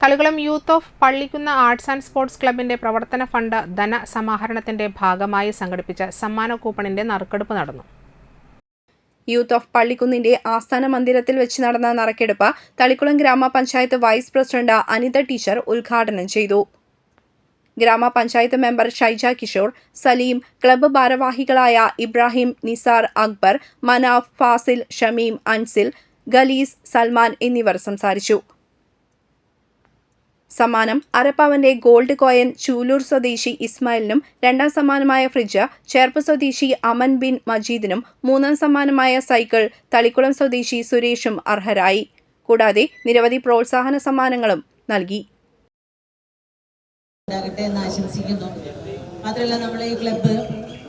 Thalikulam youth of Pallikkunna arts and sports ക്ലബിന്റെ പ്രവർത്തന fund ധനസമാഹരണത്തിന്റെ ഭാഗമായി സംഘടിപ്പിച്ച സമ്മാന കൂപ്പണിന്റെ നറുക്കെടുപ്പ് നടന്നു. യൂത്ത് ഓഫ് പള്ളിക്കുന്നിന്റെ ആസ്ഥാന മന്ദിരത്തിൽ വെച്ച് നടന്ന നറുക്കെടുപ്പ് തളിക്കുളം ഗ്രാമപഞ്ചായത്ത് വൈസ് പ്രസിഡന്റ് അനിത ടീച്ചർ ഉദ്ഘാടനം ചെയ്തു. ഗ്രാമപഞ്ചായത്ത് മെമ്പർ ഷൈജ കിഷോർ സലീം ക്ലബ്ബ് ഭാരവാഹികളായ ഇബ്രാഹിം നിസാർ അക്ബർ മനാഫ് ഫാസിൽ ഷമീം അൻസിൽ ഗലീസ് സൽമാൻ എന്നിവർ സംസാരിച്ചു. സമ്മാനം അരപ്പവന്റെ ഗോൾഡ് കോയൻ ചൂലൂർ സ്വദേശി ഇസ്മായിലിനും രണ്ടാം സമ്മാനമായ ഫ്രിഡ്ജ് ചേർപ്പ് സ്വദേശി അമൻ ബിൻ മജീദിനും മൂന്നാം സമ്മാനമായ സൈക്കിൾ തളിക്കുളം സ്വദേശി സുരേഷും അർഹരായി. കൂടാതെ നിരവധി പ്രോത്സാഹന സമ്മാനങ്ങളും നൽകി. എന്ന് ആശംസിക്കുന്നു. മാത്രമല്ല നമ്മുടെ ഈ ക്ലബ്ബ്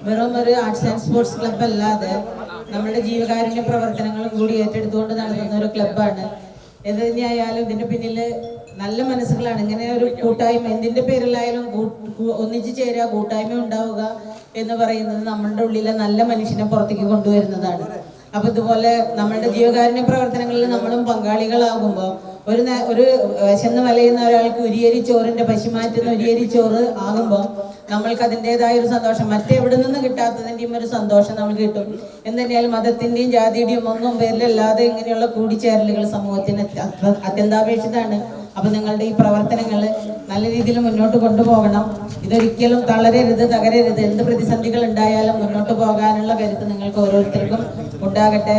വെറും ഒരു ആർട്സ് ആൻഡ് സ്പോർട്സ് ക്ലബ്ബ് അല്ലാതെ നമ്മുടെ ജീവകാരുണ്യ പ്രവർത്തനങ്ങൾ കൂടി ഏറ്റെടുത്തുകൊണ്ട് നടത്തുന്ന ഒരു ക്ലബ്ബാണ് എന്ത് തന്നെയായാലും ഇതിന്റെ പിന്നിൽ നല്ല മനസ്സുകളാണ്. ഇങ്ങനെ ഒരു കൂട്ടായ്മ എന്തിന്റെ പേരിലായാലും ഒന്നിച്ചു ചേരുക കൂട്ടായ്മ ഉണ്ടാവുക എന്ന് പറയുന്നത് നമ്മളുടെ ഉള്ളിലെ നല്ല മനുഷ്യനെ പുറത്തേക്ക് കൊണ്ടുവരുന്നതാണ്. അപ്പൊ ഇതുപോലെ നമ്മളുടെ ജീവകാരുണ്യ പ്രവർത്തനങ്ങളിൽ നമ്മളും പങ്കാളികളാകുമ്പോൾ ഒരു ഒരു വിശന്ന് വലയുന്ന ഒരാൾക്ക് ഉരിയരി ചോറിന്റെ പശുമാറ്റുന്ന ഉരിയരി ചോറ് ആകുമ്പോൾ നമ്മൾക്ക് അതിന്റെതായ ഒരു സന്തോഷം. മറ്റെവിടെ നിന്ന് കിട്ടാത്തതിന്റെയും ഒരു സന്തോഷം നമ്മൾ കിട്ടും. എന്തുതന്നെയാലും മതത്തിന്റെയും ജാതിയുടെയും ഒന്നും പേരിലല്ലാതെ ഇങ്ങനെയുള്ള കൂടിച്ചേരലുകൾ സമൂഹത്തിന് അത്യന്താപേക്ഷിതാണ് അപ്പൊ നിങ്ങളുടെ ഈ പ്രവർത്തനങ്ങൾ നല്ല രീതിയിൽ മുന്നോട്ട് കൊണ്ടുപോകണം. ഇതൊരിക്കലും തളരരുത് തകരരുത്. എന്ത് പ്രതിസന്ധികൾ ഉണ്ടായാലും മുന്നോട്ട് പോകാനുള്ള കരുത്ത് നിങ്ങൾക്ക് ഓരോരുത്തർക്കും ഉണ്ടാകട്ടെ.